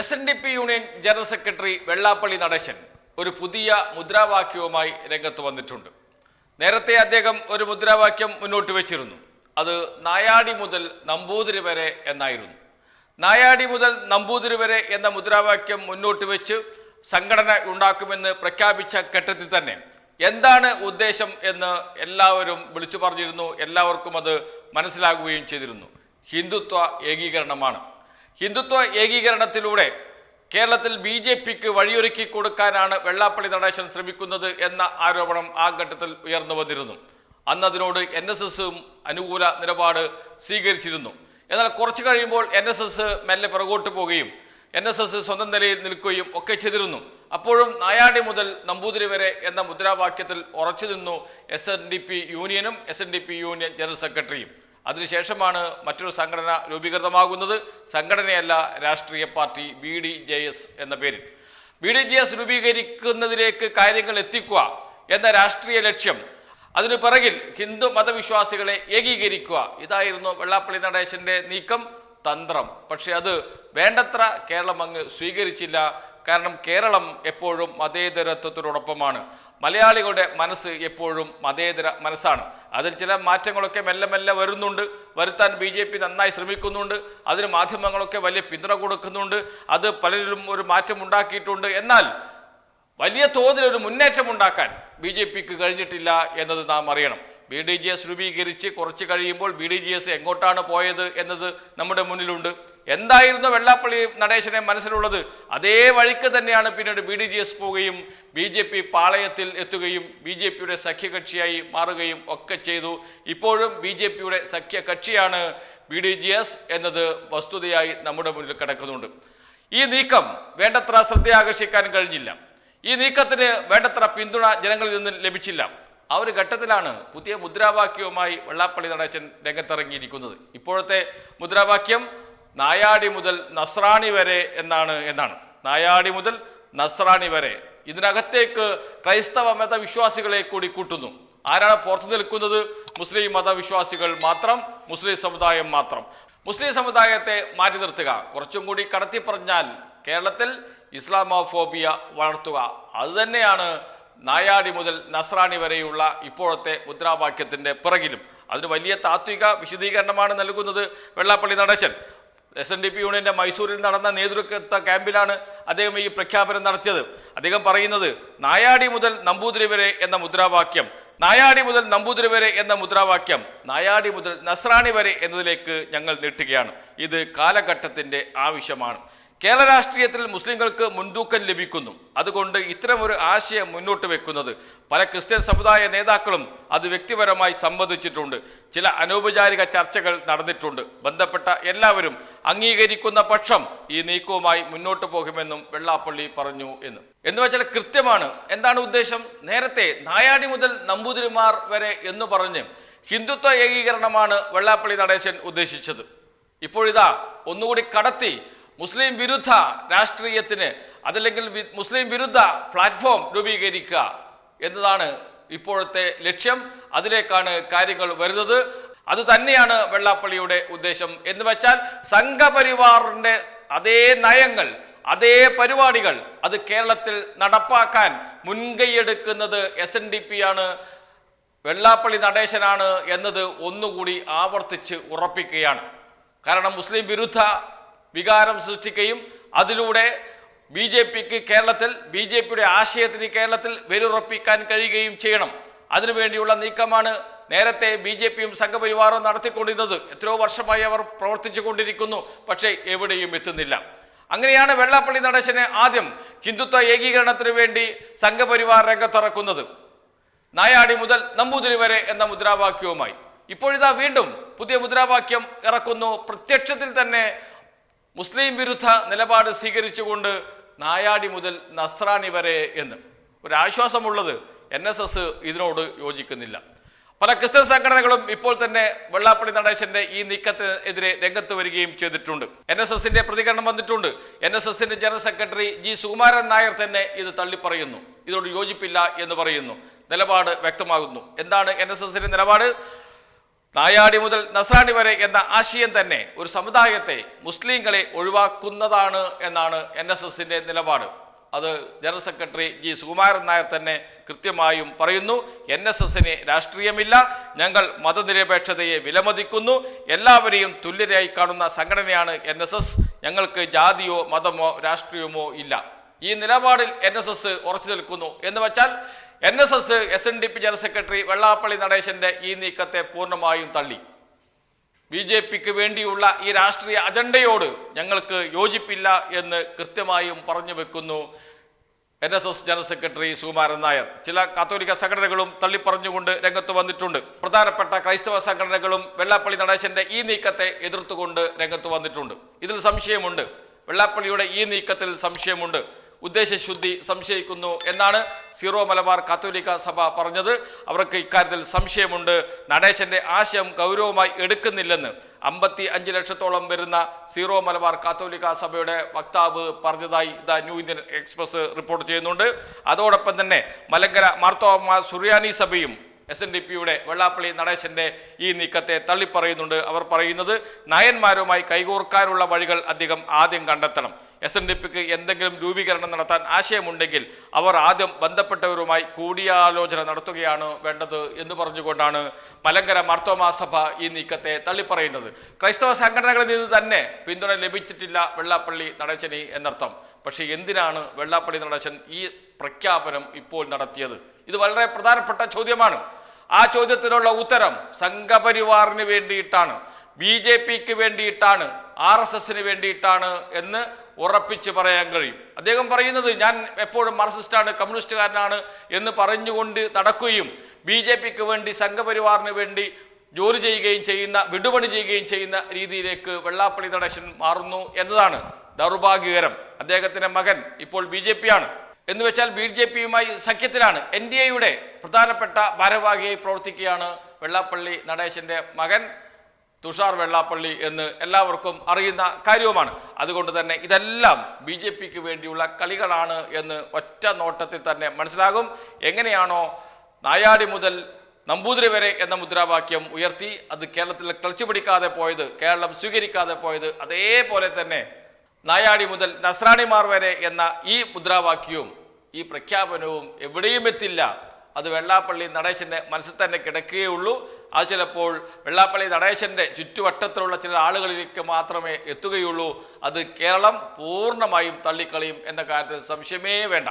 S N D P union general secretary Vellappally Natesan ഒരു പുതിയ മുദ്രാവാക്യവുമായി രംഗത്ത് വന്നിട്ടുണ്ട്. നേരത്തെ അദ്ദേഹം ഒരു മുദ്രാവാക്യം മുന്നോട്ട് വെച്ചിരുന്നു. അത് നായാടി മുതൽ നമ്പൂതിരി വരെ എന്നായിരുന്നു. നായാടി മുതൽ നമ്പൂതിരി വരെ എന്ന മുദ്രാവാക്യം മുന്നോട്ട് വെച്ച് സംഘടന ഉണ്ടാക്കുമെന്ന് പ്രഖ്യാപിച്ച ഘട്ടത്തിൽ തന്നെ എന്താണ് ഉദ്ദേശം എന്ന് എല്ലാവരും വിളിച്ചു പറഞ്ഞിരുന്നു. എല്ലാവർക്കും അത് മനസ്സിലാകുകയും ചെയ്തിരുന്നു. ഹിന്ദുത്വ ഏകീകരണമാണ്. ഹിന്ദുത്വ ഏകീകരണത്തിലൂടെ കേരളത്തിൽ ബി ജെ പിക്ക് വഴിയൊരുക്കി കൊടുക്കാനാണ് വെള്ളാപ്പള്ളി നടേശൻ ശ്രമിക്കുന്നത് എന്ന ആരോപണം ആ ഘട്ടത്തിൽ ഉയർന്നു വന്നിരുന്നു. അന്ന് അതിനോട് എൻ എസ് എസും അനുകൂല നിലപാട് സ്വീകരിച്ചിരുന്നു. എന്നാൽ കുറച്ചു കഴിയുമ്പോൾ എൻ എസ് എസ് മെല്ലെ പുറകോട്ട് പോവുകയും എൻ എസ് എസ് സ്വന്തം നിലയിൽ നിൽക്കുകയും ഒക്കെ ചെയ്തിരുന്നു. അപ്പോഴും നായാടി മുതൽ നമ്പൂതിരി വരെ എന്ന മുദ്രാവാക്യത്തിൽ ഉറച്ചു നിന്നു എസ് എൻ ഡി പി യൂണിയനും S N D P union general സെക്രട്ടറിയും. അതിനുശേഷമാണ് മറ്റൊരു സംഘടന രൂപീകൃതമാകുന്നത്. സംഘടനയല്ല രാഷ്ട്രീയ party B D J S എന്ന പേരിൽ. ബി ഡി ജെ എസ് രൂപീകരിക്കുന്നതിലേക്ക് കാര്യങ്ങൾ എത്തിക്കുക എന്ന രാഷ്ട്രീയ ലക്ഷ്യം. അതിനു പിറകിൽ ഹിന്ദു മതവിശ്വാസികളെ ഏകീകരിക്കുക. ഇതായിരുന്നു വെള്ളാപ്പള്ളി നടേശന്റെ നീക്കം തന്ത്രം. പക്ഷെ അത് വേണ്ടത്ര കേരളം അങ്ങ് സ്വീകരിച്ചില്ല. കാരണം കേരളം എപ്പോഴും മതേതരത്വത്തിനോടൊപ്പമാണ്. മലയാളികളുടെ മനസ്സ് എപ്പോഴും മതേതര മനസ്സാണ്. അതിൽ ചില മാറ്റങ്ങളൊക്കെ മെല്ലെ മെല്ലെ വരുന്നുണ്ട്. വരുത്താൻ ബി ജെ പി നന്നായി ശ്രമിക്കുന്നുണ്ട്. അതിന് മാധ്യമങ്ങളൊക്കെ വലിയ പിന്തുണ കൊടുക്കുന്നുണ്ട്. അത് പലരിലും ഒരു മാറ്റം ഉണ്ടാക്കിയിട്ടുണ്ട്. എന്നാൽ വലിയ തോതിൽ ഒരു മുന്നേറ്റം ഉണ്ടാക്കാൻ ബി ജെ പിക്ക് കഴിഞ്ഞിട്ടില്ല എന്നത് നാം അറിയണം. ബി ഡി ജി എസ് രൂപീകരിച്ച് കുറച്ച് കഴിയുമ്പോൾ ബി ഡി ജി എസ് എങ്ങോട്ടാണ് പോയത് എന്നത് നമ്മുടെ മുന്നിലുണ്ട്. എന്തായിരുന്നു വെള്ളാപ്പള്ളി നടേശനെ മനസ്സിലുള്ളത്? അതേ വഴിക്ക് തന്നെയാണ് പിന്നീട് ബി ഡി ജി എസ് പോവുകയും ബി ജെ പി പാളയത്തിൽ എത്തുകയും ബി ജെ പിയുടെ സഖ്യകക്ഷിയായി മാറുകയും ഒക്കെ ചെയ്തു. ഇപ്പോഴും ബി ജെ പിയുടെ സഖ്യകക്ഷിയാണ് ബി ഡി ജി എസ് എന്നത് വസ്തുതയായി നമ്മുടെ മുന്നിൽ കിടക്കുന്നുണ്ട്. ഈ നീക്കം വേണ്ടത്ര ശ്രദ്ധയാകർഷിക്കാൻ കഴിഞ്ഞില്ല. ഈ നീക്കത്തിന് വേണ്ടത്ര പിന്തുണ ജനങ്ങളിൽ നിന്ന് ലഭിച്ചില്ല. ആ ഒരു ഘട്ടത്തിലാണ് പുതിയ മുദ്രാവാക്യവുമായി വെള്ളാപ്പള്ളി നടേശൻ രംഗത്തിറങ്ങിയിരിക്കുന്നത്. ഇപ്പോഴത്തെ മുദ്രാവാക്യം നായാടി മുതൽ നസ്രാണി വരെ എന്നാണ് എന്നാണ്. നായാടി മുതൽ നസ്രാണി വരെ. ഇതിനകത്തേക്ക് ക്രൈസ്തവ മതവിശ്വാസികളെ കൂടി കൂട്ടുന്നു. ആരാണ് പുറത്തു നിൽക്കുന്നത്? മുസ്ലിം മതവിശ്വാസികൾ മാത്രം മുസ്ലിം സമുദായം മാത്രം. മുസ്ലിം സമുദായത്തെ മാറ്റി നിർത്തുക. കുറച്ചും കൂടി കടത്തി പറഞ്ഞാൽ കേരളത്തിൽ ഇസ്ലാമോഫോബിയ വളർത്തുക. അതുതന്നെയാണ് നായാടി മുതൽ നസ്രാണി വരെയുള്ള ഇപ്പോഴത്തെ മുദ്രാവാക്യത്തിന്റെ പിറകിലും. അതിന് വലിയ താത്വിക വിശദീകരണമാണ് നൽകുന്നത് Vellappally Natesan. S N D P യൂണിയന്റെ മൈസൂരിൽ നടന്ന നേതൃത്വ ക്യാമ്പിലാണ് അദ്ദേഹം ഈ പ്രഖ്യാപനം നടത്തിയത്. അദ്ദേഹം പറയുന്നത് നായാടി മുതൽ നമ്പൂതിരി വരെ എന്ന മുദ്രാവാക്യം നായാടി മുതൽ നമ്പൂതിരി വരെ എന്ന മുദ്രാവാക്യം നായാടി മുതൽ നസ്രാണി വരെ എന്നതിലേക്ക് ഞങ്ങൾ നീട്ടുകയാണ്. ഇത് കാലഘട്ടത്തിന്റെ ആവശ്യമാണ്. കേരള രാഷ്ട്രീയത്തിൽ മുസ്ലിങ്ങൾക്ക് മുൻതൂക്കം ലഭിക്കുന്നു. അതുകൊണ്ട് ഇത്തരമൊരു ആശയം മുന്നോട്ട് വെക്കുന്നത് പല ക്രിസ്ത്യൻ സമുദായ നേതാക്കളും അത് വ്യക്തിപരമായി സംബന്ധിച്ചിട്ടുണ്ട്. ചില അനൗപചാരിക ചർച്ചകൾ നടന്നിട്ടുണ്ട്. ബന്ധപ്പെട്ട എല്ലാവരും അംഗീകരിക്കുന്ന പക്ഷം ഈ നീക്കവുമായി മുന്നോട്ട് പോകുമെന്നും വെള്ളാപ്പള്ളി പറഞ്ഞു എന്ന്. എന്ന് വെച്ചാൽ കൃത്യമാണ്. എന്താണ് ഉദ്ദേശം? നേരത്തെ നായാടി മുതൽ നമ്പൂതിരിമാർ വരെ എന്ന് പറഞ്ഞ് ഹിന്ദുത്വ ഏകീകരണമാണ് വെള്ളാപ്പള്ളി നടേശൻ ഉദ്ദേശിച്ചത്. ഇപ്പോഴിതാ ഒന്നുകൂടി കടത്തി മുസ്ലിം വിരുദ്ധ രാഷ്ട്രീയത്തിന് അതല്ലെങ്കിൽ മുസ്ലിം വിരുദ്ധ പ്ലാറ്റ്ഫോം രൂപീകരിക്കുക എന്നതാണ് ഇപ്പോഴത്തെ ലക്ഷ്യം. അതിലേക്കാണ് കാര്യങ്ങൾ വരുന്നത്. അത് തന്നെയാണ് വെള്ളാപ്പള്ളിയുടെ ഉദ്ദേശം. എന്ന് വെച്ചാൽ സംഘപരിവാറിന്റെ അതേ നയങ്ങൾ അതേ പരിപാടികൾ അത് കേരളത്തിൽ നടപ്പാക്കാൻ മുൻകൈയെടുക്കുന്നത് എസ് എൻ ഡി പി ആണ് വെള്ളാപ്പള്ളി നടേശനാണ് എന്നത് ഒന്നുകൂടി ആവർത്തിച്ച് ഉറപ്പിക്കുകയാണ്. കാരണം മുസ്ലിം വിരുദ്ധ വികാരം സൃഷ്ടിക്കുകയും അതിലൂടെ ബി ജെ പിക്ക് കേരളത്തിൽ ബി ജെ പിയുടെ ആശയത്തിന് കേരളത്തിൽ വേരുറപ്പിക്കാൻ കഴിയുകയും ചെയ്യണം. അതിനുവേണ്ടിയുള്ള നീക്കമാണ് നേരത്തെ ബി ജെ പിയും സംഘപരിവാറും നടത്തിക്കൊണ്ടിരുന്നത്. എത്രയോ വർഷമായി അവർ പ്രവർത്തിച്ചു കൊണ്ടിരിക്കുന്നു പക്ഷേ എവിടെയും എത്തുന്നില്ല. അങ്ങനെയാണ് വെള്ളാപ്പള്ളി നടേശനെ ആദ്യം ഹിന്ദുത്വ ഏകീകരണത്തിനു വേണ്ടി സംഘപരിവാർ രംഗത്തിറക്കുന്നത് നായാടി മുതൽ നമ്പൂതിരി വരെ എന്ന മുദ്രാവാക്യവുമായി. ഇപ്പോഴിതാ വീണ്ടും പുതിയ മുദ്രാവാക്യം ഇറക്കുന്നു. പ്രത്യക്ഷത്തിൽ തന്നെ മുസ്ലിം വിരുദ്ധ നിലപാട് സ്വീകരിച്ചുകൊണ്ട് നായാടി മുതൽ നസ്രാണി വരെ എന്ന്. ഒരാശ്വാസമുള്ളത് എൻ എസ് എസ് ഇതിനോട് യോജിക്കുന്നില്ല. പല ക്രിസ്ത്യൻ സംഘടനകളും ഇപ്പോൾ തന്നെ വെള്ളാപ്പള്ളി നടേശന്റെ ഈ നീക്കത്തിനെതിരെ രംഗത്ത് വരികയും ചെയ്തിട്ടുണ്ട്. എൻ എസ് എസിന്റെ പ്രതികരണം വന്നിട്ടുണ്ട്. എൻ എസ് എസിന്റെ general secretary G Sukumaran Nair തന്നെ ഇത് തള്ളിപ്പറയുന്നു. ഇതോട് യോജിപ്പില്ല എന്ന് പറയുന്നു. നിലപാട് വ്യക്തമാകുന്നു. എന്താണ് എൻ എസ് എസിന്റെ നിലപാട്? നായാടി മുതൽ നസ്രാണി വരെ എന്ന ആശയം തന്നെ ഒരു സമുദായത്തെ മുസ്ലിങ്ങളെ ഒഴിവാക്കുന്നതാണ് എന്നാണ് എൻ എസ് എസിന്റെ നിലപാട്. അത് general secretary G Sukumaran Nair തന്നെ കൃത്യമായും പറയുന്നു. എൻ എസ് എസിന് രാഷ്ട്രീയമില്ല. ഞങ്ങൾ മതനിരപേക്ഷതയെ വിലമതിക്കുന്നു. എല്ലാവരെയും തുല്യരായി കാണുന്ന സംഘടനയാണ് എൻ എസ് എസ്. ഞങ്ങൾക്ക് ജാതിയോ മതമോ രാഷ്ട്രീയമോ ഇല്ല. ഈ നിലപാടിൽ എൻ എസ് എസ് ഉറച്ചു നിൽക്കുന്നു എന്ന് വെച്ചാൽ N S S S N D P general secretary Vellappally നടേശന്റെ ഈ നീക്കത്തെ പൂർണമായും തള്ളി. ബി ജെ പിക്ക് വേണ്ടിയുള്ള ഈ രാഷ്ട്രീയ അജണ്ടയോട് ഞങ്ങൾക്ക് യോജിപ്പില്ല എന്ന് കൃത്യമായും പറഞ്ഞു വെക്കുന്നു N S S general secretary Sukumaran Nair. ചില കാത്തോലിക്ക സംഘടനകളും തള്ളിപ്പറഞ്ഞുകൊണ്ട് രംഗത്ത് വന്നിട്ടുണ്ട്. പ്രധാനപ്പെട്ട ക്രൈസ്തവ സംഘടനകളും വെള്ളാപ്പള്ളി നടേശന്റെ ഈ നീക്കത്തെ എതിർത്തുകൊണ്ട് രംഗത്ത് വന്നിട്ടുണ്ട്. ഇതിൽ സംശയമുണ്ട്. വെള്ളാപ്പള്ളിയുടെ ഈ നീക്കത്തിൽ സംശയമുണ്ട്. ഉദ്ദേശശുദ്ധി സംശയിക്കുന്നു എന്നാണ് സീറോ മലബാർ കാത്തോലിക്ക സഭ പറഞ്ഞത്. അവർക്ക് ഇക്കാര്യത്തിൽ സംശയമുണ്ട്. നടേശന്റെ ആശയം ഗൗരവമായി എടുക്കുന്നില്ലെന്ന് അമ്പത്തി അഞ്ച് ലക്ഷത്തോളം വരുന്ന സീറോ മലബാർ കാത്തോലിക്ക സഭയുടെ വക്താവ് പറഞ്ഞതായി the new Indian express report ചെയ്യുന്നുണ്ട്. അതോടൊപ്പം തന്നെ മലങ്കര മാർത്തോമ സുറിയാനി സഭയും എസ് എൻ ഡി പിയുടെ വെള്ളാപ്പള്ളി നടേശന്റെ ഈ നീക്കത്തെ തള്ളിപ്പറയുന്നുണ്ട്. അവർ പറയുന്നത് നയന്മാരുമായി കൈകോർക്കാനുള്ള വഴികൾ അദ്ദേഹം ആദ്യം കണ്ടെത്തണം. എസ് എൻ ഡി പിക്ക് എന്തെങ്കിലും രൂപീകരണം നടത്താൻ ആശയമുണ്ടെങ്കിൽ അവർ ആദ്യം ബന്ധപ്പെട്ടവരുമായി കൂടിയാലോചന നടത്തുകയാണ് വേണ്ടത് എന്ന് പറഞ്ഞുകൊണ്ടാണ് മലങ്കര മാർത്തോമാ സഭ ഈ നീക്കത്തെ തള്ളിപ്പറയുന്നത്. ക്രൈസ്തവ സംഘടനകളിൽ നിന്ന് തന്നെ പിന്തുണ ലഭിച്ചിട്ടില്ല വെള്ളാപ്പള്ളി നടച്ചനി എന്നർത്ഥം. പക്ഷേ എന്തിനാണ് വെള്ളാപ്പള്ളി നടച്ചൻ ഈ പ്രഖ്യാപനം ഇപ്പോൾ നടത്തിയത്? ഇത് വളരെ പ്രധാനപ്പെട്ട ചോദ്യമാണ്. ആ ചോദ്യത്തിനുള്ള ഉത്തരം സംഘപരിവാറിന് വേണ്ടിയിട്ടാണ്. ബി ജെ പിക്ക് വേണ്ടിയിട്ടാണ്. ആർ എസ് എസിന് വേണ്ടിയിട്ടാണ് എന്ന് ഉറപ്പിച്ച് പറയാൻ കഴിയും. അദ്ദേഹം പറയുന്നത് ഞാൻ എപ്പോഴും മാർക്സിസ്റ്റാണ് കമ്മ്യൂണിസ്റ്റുകാരനാണ് എന്ന് പറഞ്ഞുകൊണ്ട് നടക്കുകയും ബി ജെ പിക്ക് വേണ്ടി സംഘപരിവാറിന് വേണ്ടി ജോലി ചെയ്യുകയും ചെയ്യുന്ന വിടുപണി ചെയ്യുകയും ചെയ്യുന്ന രീതിയിലേക്ക് വെള്ളാപ്പള്ളി നടേശൻ മാറുന്നു എന്നതാണ് ദൗർഭാഗ്യകരം. അദ്ദേഹത്തിന്റെ മകൻ ഇപ്പോൾ ബി ജെ പി ആണ് എന്ന് വെച്ചാൽ ബി ജെ പിയുമായി സഖ്യത്തിലാണ്. എൻ ഡി എയുടെ പ്രധാനപ്പെട്ട ഭാരവാഹിയായി പ്രവർത്തിക്കുകയാണ് വെള്ളാപ്പള്ളി നടേശന്റെ മകൻ. തുഷാർ വെള്ളാപ്പള്ളി എന്ന് എല്ലാവർക്കും അറിയുന്ന കാര്യവുമാണ്. അതുകൊണ്ട് തന്നെ ഇതെല്ലാം ബി ജെ പിക്ക് വേണ്ടിയുള്ള കളികളാണ് എന്ന് ഒറ്റ നോട്ടത്തിൽ തന്നെ മനസ്സിലാകും. എങ്ങനെയാണോ നായാടി മുതൽ നമ്പൂതിരി വരെ എന്ന മുദ്രാവാക്യം ഉയർത്തി അത് കേരളത്തിൽ ക്ലച്ച് പിടിക്കാതെ പോയത് കേരളം സ്വീകരിക്കാതെ പോയത് അതേപോലെ തന്നെ നായാടി മുതൽ നസ്രാണിമാർ വരെ എന്ന ഈ മുദ്രാവാക്യവും ഈ പ്രഖ്യാപനവും എവിടെയും എത്തില്ല അത് വെള്ളാപ്പള്ളി നടേശന്റെ മനസ്സിൽ തന്നെ കിടക്കുകയുള്ളൂ അത് ചിലപ്പോൾ വെള്ളാപ്പള്ളി നടേശന്റെ ചുറ്റുവട്ടത്തിലുള്ള ചില ആളുകളിലേക്ക് മാത്രമേ എത്തുകയുള്ളൂ. അത് കേരളം പൂർണമായും തള്ളിക്കളയും എന്ന കാര്യത്തിൽ സംശയമേ വേണ്ട.